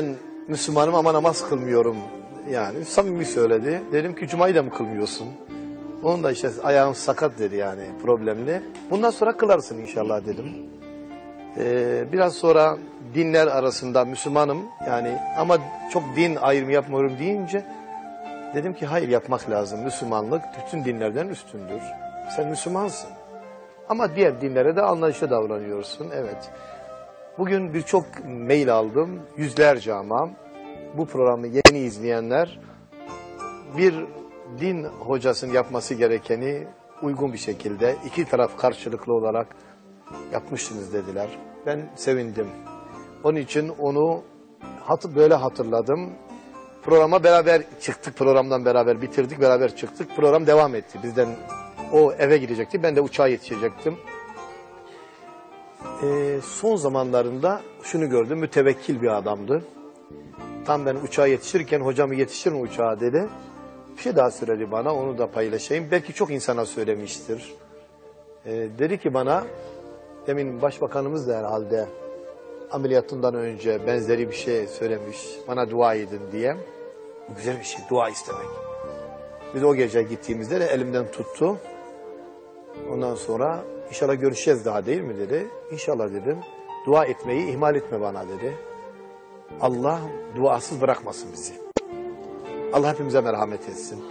Ben Müslümanım ama namaz kılmıyorum. Yani samimi söyledi. Dedim ki Cuma'yı da mı kılmıyorsun? Onun da işte ayağın sakat dedi yani problemli. Bundan sonra kılarsın inşallah dedim. Ee, biraz sonra dinler arasında Müslümanım yani ama çok din ayrımı yapmıyorum deyince dedim ki hayır yapmak lazım. Müslümanlık bütün dinlerden üstündür. Sen Müslümansın. Ama diğer dinlere de anlayışlı davranıyorsun. Evet. Bugün birçok mail aldım. Yüzlerce ama. Bu programı yeni izleyenler bir din hocasının yapması gerekeni uygun bir şekilde iki taraf karşılıklı olarak yapmışsınız dediler. Ben sevindim. Onun için onu hatı böyle hatırladım. Programa beraber çıktık. Programdan beraber bitirdik. Beraber çıktık. Program devam etti. Bizden o eve gidecekti. Ben de uçağa yetişecektim. Ee, son zamanlarında şunu gördüm. Mütevekkil bir adamdı. Tam ben uçağa yetişirken hocamı yetişir mi uçağa dedi. Bir şey daha söyledi bana. Onu da paylaşayım. Belki çok insana söylemiştir. Ee, dedi ki bana demin başbakanımız da herhalde ameliyatından önce benzeri bir şey söylemiş. Bana dua edin diye. Bu güzel bir şey. Dua istemek. Biz o gece gittiğimizde de elimden tuttu. Ondan sonra inşallah görüşeceğiz daha değil mi dedi. İnşallah dedim. Dua etmeyi ihmal etme bana dedi. Allah duasız bırakmasın bizi. Allah hepimize merhamet etsin.